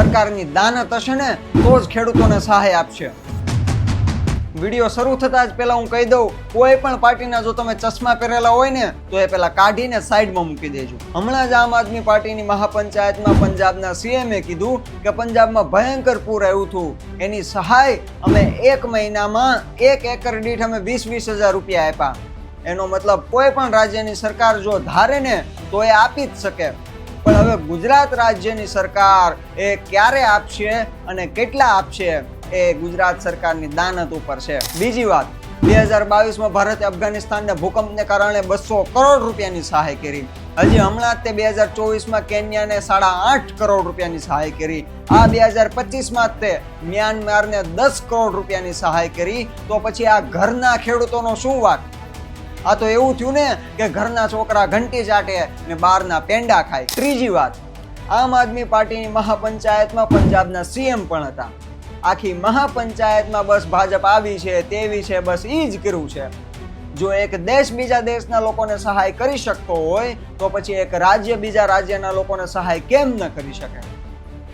સરકારની દાનત હશે ને, તો જ ખેડૂતોને સહાય આપશે. વીડિયો શરૂ થતાં જ પહેલા હું કહી દઉં, કોઈ પણ પાર્ટીના જો તમે ચશ્મા પહેરેલા હોય ને, તો એ પહેલા કાઢીને સાઈડમાં મૂકી દેજો. હમણાં જ આમ આદમી પાર્ટીની મહાપંચાયતમાં પંજાબના સીએમએ કીધું કે પંજાબમાં ભયંકર પૂર આવ્યું હતું. એની સહાય અમે એક મહિનામાં એક એકર દીઠ અમે વીસ વીસ હજાર રૂપિયા આપ્યા. એનો મતલબ કોઈ પણ રાજ્યની સરકાર જો ધારે ને, તો એ આપી જ શકે. પણ હવે ગુજરાત રાજ્યની સરકાર એ ક્યારે આપશે અને કેટલા આપશે એ ગુજરાત સરકારની દાનત ઉપર છે. બીજી વાત, બે હજાર બાવીસમાં ભારતે અફઘાનિસ્તાનને ભૂકંપને કારણે બસો કરોડ રૂપિયાની સહાય કરી. હજી હમણાં તે બે હજાર ચોવીસમાં કેન્યાને સાડા આઠ કરોડ રૂપિયાની સહાય કરી. આ બે હજાર પચીસમાં તે મ્યાનમારને દસ કરોડ રૂપિયાની સહાય કરી. તો પછી આ ઘરના ખેડૂતોનો શું વાત? આ તો એવું થયું ને કે ઘરના છોકરા ઘંટી ચાટે ને બહારના પેંડા ખાય. ત્રીજી વાત, આમ આદમી પાર્ટીની મહાપંચાયતમાં પંજાબના સીએમ પણ હતા. આખી મહાપંચાયતમાં બસ ભાજપ આવી છે, તેવી છે, બસ એ જ કર્યું છે. જો એક દેશ બીજા દેશના લોકોને સહાય કરી શકતો હોય, તો પછી એક રાજ્ય બીજા રાજ્યના લોકોને સહાય કેમ ન કરી શકે?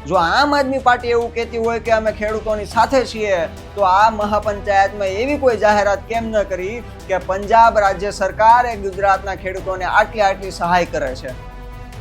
જો આમ આદમી પાર્ટી એવું કહેતી હોય કે અમે ખેડૂતોની સાથે છીએ, તો આ મહાપંચાયતમાં એવી કોઈ જાહેરાત કેમ ન કરી કે પંજાબ રાજ્ય સરકારે ગુજરાતના ખેડૂતોને આટલી આટલી સહાય કરે છે?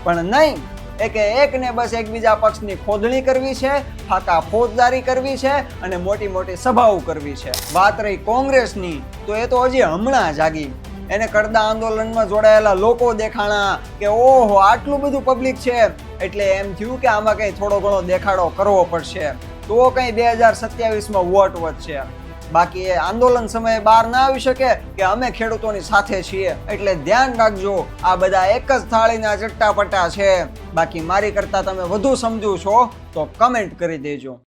પણ નહીં, એકે એકને બસ એકબીજા પક્ષની ખોદણી કરવી છે, ફાકા ફોજદારી કરવી છે અને મોટી મોટી સભાઓ કરવી છે. વાત રહી કોંગ્રેસની, તો એ તો હજી હમણાં જાગી એને કરદા આંદોલનમાં જોડાયેલા લોકો દેખાણા કે ઓહો, આટલું બધું પબ્લિક છે. એટલે એમ થયું કે આમાં કંઈ થોડો ઘણો દેખાડો કરવો પડશે. તો કંઈ બે હજાર સત્યાવીસમાં વોટ વધશે. બાકી એ આંદોલન સમયે બહાર ના આવી શકે કે અમે ખેડૂતોની સાથે છીએ. એટલે ધ્યાન રાખજો, આ બધા એક જ થાળીના ચટ્ટાપટ્ટા છે. બાકી મારી કરતાં તમે વધુ સમજો છો, તો કમેન્ટ કરી દેજો.